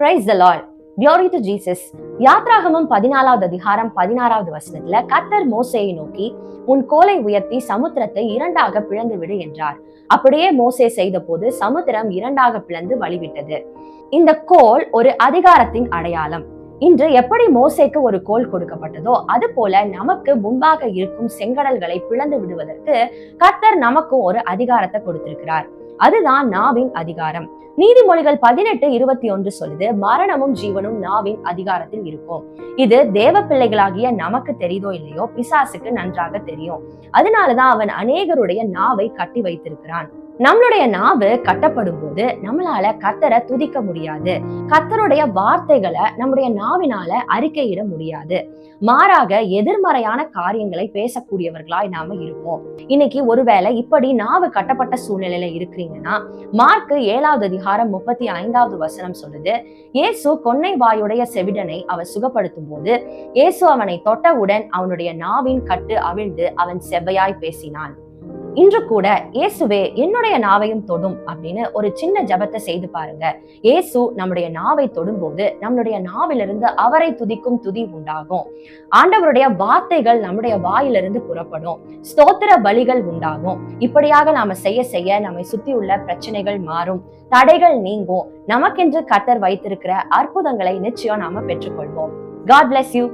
Praise the lord glory to Jesus யாத்ராகமம் பதினாலாவது அதிகாரம் பதினாறாவது வசனத்துல கத்தர் மோசையை நோக்கி உன் கோலை உயர்த்தி சமுத்திரத்தை இரண்டாக பிளந்து விடு என்றார். அப்படியே மோசே செய்த போது சமுத்திரம் இரண்டாக பிளந்து வழிவிட்டது. இந்த கோல் ஒரு அதிகாரத்தின் அடையாளம். இன்று எப்படி மோசேக்கு ஒரு கோல் கொடுக்கப்பட்டதோ அது போல நமக்கு முன்பாக இருக்கும் செங்கடல்களை பிளந்து விடுவதற்கு கத்தர் நமக்கும் ஒரு அதிகாரத்தை கொடுத்திருக்கிறார். அதுதான் நாவின் அதிகாரம். நீதிமொழிகள் பதினெட்டு இருபத்தி ஒன்று சொல்லுது மரணமும் ஜீவனும் நாவின் அதிகாரத்தில் இருக்கும். இது தேவ பிள்ளைகளாகிய நமக்கு தெரியுதோ இல்லையோ? பிசாசுக்கு நன்றாக தெரியும். அதனாலதான் அவன் அநேகருடைய நாவை கட்டி வைத்திருக்கிறான். நம்மளுடைய நாவு கட்டப்படும் போது நம்மளால கத்தரை துதிக்க முடியாது. கத்தருடைய வார்த்தைகளை நம்முடைய நாவினால அறிக்கையிட முடியாது. மாறாக எதிர்மறையான காரியங்களை பேசக்கூடியவர்களாய் நாம இருப்போம். இன்னைக்கு ஒருவேளை இப்படி நாவு கட்டப்பட்ட சூழ்நிலையில இருக்கிறீங்கன்னா மார்க்கு ஏழாவது அதிகாரம் முப்பத்தி ஐந்தாவது வசனம் சொல்லுது இயேசு கொன்னை வாயுடைய செவிடனை அவர் சுகப்படுத்தும் போது இயேசு அவனை தொட்டவுடன் அவனுடைய நாவின் கட்டு அவிழ்ந்து அவன் செவ்வையாய் பேசினான். இன்று கூட இயேசுவே என்னுடைய நாவையும் தொடும் அப்படின்னு ஒரு சின்ன ஜபத்தை செய்து பாருங்க. இயேசு நம்முடைய நாவை தொடும்போது நம்மளுடைய நாவிலிருந்து அவரை துதிக்கும் துதி உண்டாகும். ஆண்டவருடைய வார்த்தைகள் நம்முடைய வாயிலிருந்து புறப்படும். ஸ்தோத்திர பலிகள் உண்டாகும். இப்படியாக நாம செய்ய செய்ய நம்மை சுத்தி உள்ள பிரச்சனைகள் மாறும். தடைகள் நீங்கும். நமக்கென்று கத்தர் வைத்திருக்கிற அற்புதங்களை நிச்சயம் நாம பெற்றுக்கொள்வோம். God bless you